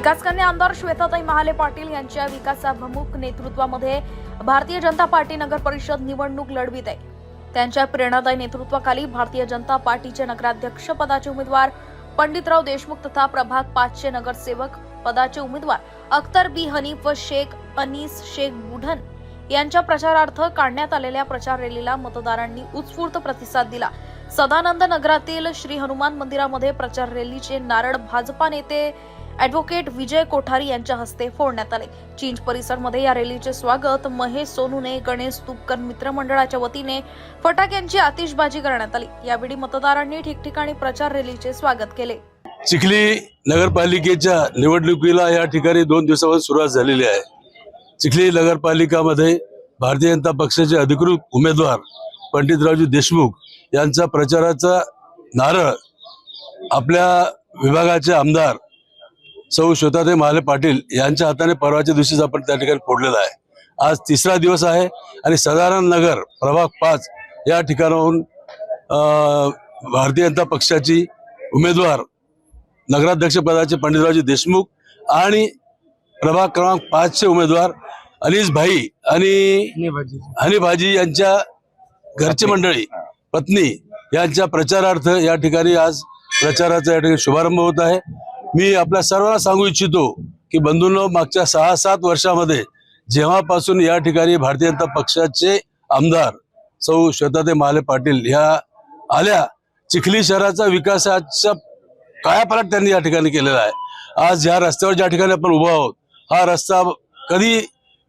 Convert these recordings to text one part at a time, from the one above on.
विकासकन्या आमदार श्वेताताई महाले पाटील यांच्या विकासाभिमुख नेतृत्वामध्ये भारतीय जनता पार्टी नगर परिषद निवडणूक लढवित आहे. त्यांच्या प्रेरणादायी नेतृत्वाखाली भारतीय जनता पार्टीचे नगराध्यक्ष पदाचे उमेदवार पंडितराव देशमुख तथा प्रभाग पाचचे नगरसेवक पदाचे उमेदवार अख्तर बी हनीफ व शेख अनीस शेख बुढन यांच्या प्रचारार्थ काढण्यात आलेल्या प्रचार रॅलीला मतदारांनी उत्स्फूर्त प्रतिसाद दिला. सदानंद नगरातील श्री हनुमान मंदिरामध्ये प्रचार रॅलीचे नारळ भाजपा नेते ॲडव्होकेट विजय कोठारी यांच्या हस्ते फोडण्यात आले. चिंच परिसरमध्ये या रॅलीचे स्वागत महेश सोनूने गणेश तुपकर मित्रमंडळाच्या वतीने फटाक्यांची आतिषबाजी करण्यात आली. यावेळी मतदारांनी ठिकठिकाणी प्रचार रॅलीचे स्वागत केले. चिखली नगरपालिकेच्या निवडणुकीला या ठिकाणी दोन दिवसापासून सुरुवात झालेली आहे. चिखली नगरपालिकामध्ये भारतीय जनता पक्षाचे अधिकृत उमेदवार पंडितरावजी देशमुख यांचा प्रचाराचा नारळ आपल्या विभागाचे आमदार सौ श्वेताताई महाले पाटील यांच्या हाताने परवाच्या दिवशीच आपण त्या ठिकाणी फोडलेला आहे. आज तिसरा दिवस आहे आणि सदानंद नगर प्रभाग पाच या ठिकाणाहून भारतीय जनता पक्षाची उमेदवार नगराध्यक्ष पदाचे पंडितरावजी देशमुख आणि प्रभाग क्रमांक पाचचे उमेदवार अनिस भाई आणि हनीभाजी. यांच्या घरची मंडळी पत्नी यांच्या प्रचारार्थ या ठिकाणी आज प्रचाराचा या ठिकाणी शुभारंभ होत आहे. मी आपल्या सर्वांना सांगू इच्छितो की बंधूंनो मागच्या सहा सात वर्षामध्ये जेव्हापासून या ठिकाणी भारतीय जनता पक्षाचे आमदार सौ श्वेताते महाले पाटील ह्या आल्या चिखली शहराचा विकासाचा कायापालट त्यांनी या ठिकाणी केलेला आहे. आज या रस्त्यावर ज्या ठिकाणी आपण उभा आहोत हा रस्ता कधी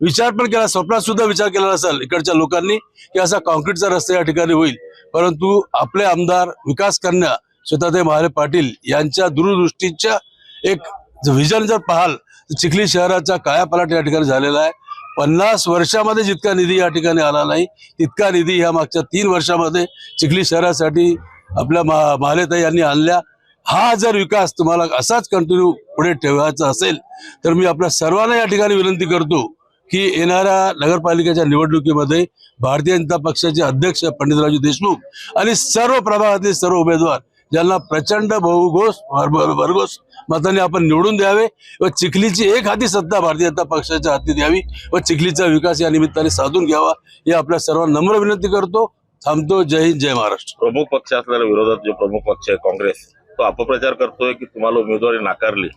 विचार पण केला स्वप्नात सुद्धा विचार केला नसेल इकडच्या लोकांनी की असा कॉन्क्रीटचा रस्ता या ठिकाणी होईल. परंतु आपले आमदार विकास कन्या स्वतःते महाले पाटील यांच्या दूरदृष्टीच्या एक व्हिजन जर पाहाल तर चिखली शहराचा कायापालट या ठिकाणी झालेला आहे. पन्नास वर्षामध्ये जितका निधी या ठिकाणी आला नाही तितका निधी ह्या मागच्या तीन वर्षामध्ये चिखली शहरासाठी आपल्या मा महालेताई यांनी आणल्या. हा जर विकास तुम्हाला असाच कंटिन्यू पुढे ठेवायचा असेल तर मी आपल्या सर्वांना या ठिकाणी विनंती करतो की येणाऱ्या नगरपालिकेच्या निवडणुकीमध्ये भारतीय जनता पक्षाचे अध्यक्ष पंडितरावजी देशमुख आणि सर्व प्रभागातील सर्व उमेदवार ज्यांना प्रचंड बहुघोष भर- भरघोस मताने आपण निवडून द्यावे व चिखलीची एक हाती सत्ता भारतीय जनता पक्षाच्या हाती द्यावी व चिखलीचा विकास या निमित्ताने साधून घ्यावा ही आपल्या सर्वांना नम्र विनंती करतो. थांबतो. जय हिंद जय महाराष्ट्र. प्रमुख पक्ष असलेल्या विरोधात जो प्रमुख पक्ष आहे काँग्रेस तो अपप्रचार करतोय की तुम्हाला उमेदवारी नाकारली.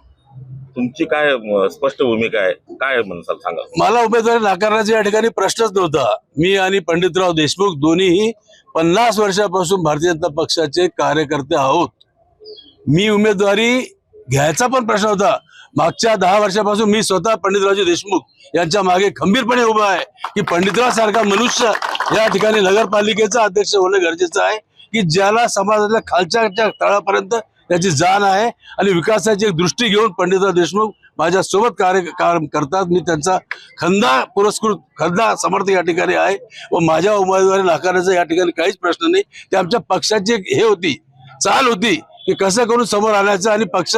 तुमची काय स्पष्ट भूमिका आहे? काय म्हणसाल सांगा. मला उमेदवारी नाकारण्याचा या ठिकाणी प्रश्नच नव्हता. मी आणि पंडितराव देशमुख दोन्हीही पन्नास वर्षापासून भारतीय जनता पक्षाचे कार्यकर्ते आहोत. मी उमेदवारी घ्यायचा पण प्रश्न होता. मागच्या दहा वर्षापासून मी स्वतः पंडितरावजी देशमुख यांच्या मागे खंबीरपणे उभा आहे की पंडितराव सारखा मनुष्य या ठिकाणी नगरपालिकेचा अध्यक्ष होणं गरजेचं आहे की ज्याला समाजातल्या खालच्या तळापर्यंत त्याची जाण आहे आणि विकासाची एक दृष्टी घेऊन पंडितराव देशमुख माझ्या सोबत कार्य काम करतात. मी त्यांचा खंदा पुरस्कृत खंदा समर्थ या ठिकाणी आहे व माझ्या उमेदवारी नाकारण्याचा या ठिकाणी काहीच प्रश्न नाही. ते आमच्या पक्षाची एक हे होती चाल होती की कसं करून समोर आणायचं आणि पक्ष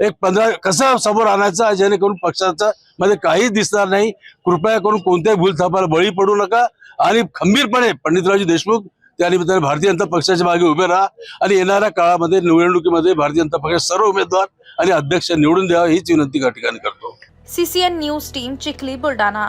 एक पंधरा कसं समोर आणायचा जेणेकरून पक्षाचा मध्ये काहीच दिसणार नाही. कृपया करून कोणत्याही भूलथापाला बळी पडू नका आणि खंबीरपणे पंडितरावजी देशमुख त्यानिमित्ताने भारतीय जनता पक्षाच्या मागे उभे राहा आणि येणाऱ्या काळामध्ये निवडणुकीमध्ये भारतीय जनता पक्षाचे सर्व उमेदवार आणि अध्यक्ष निवडून द्यावा हीच विनंती या ठिकाणी करतो. CCN news team Chikhli Buldhana.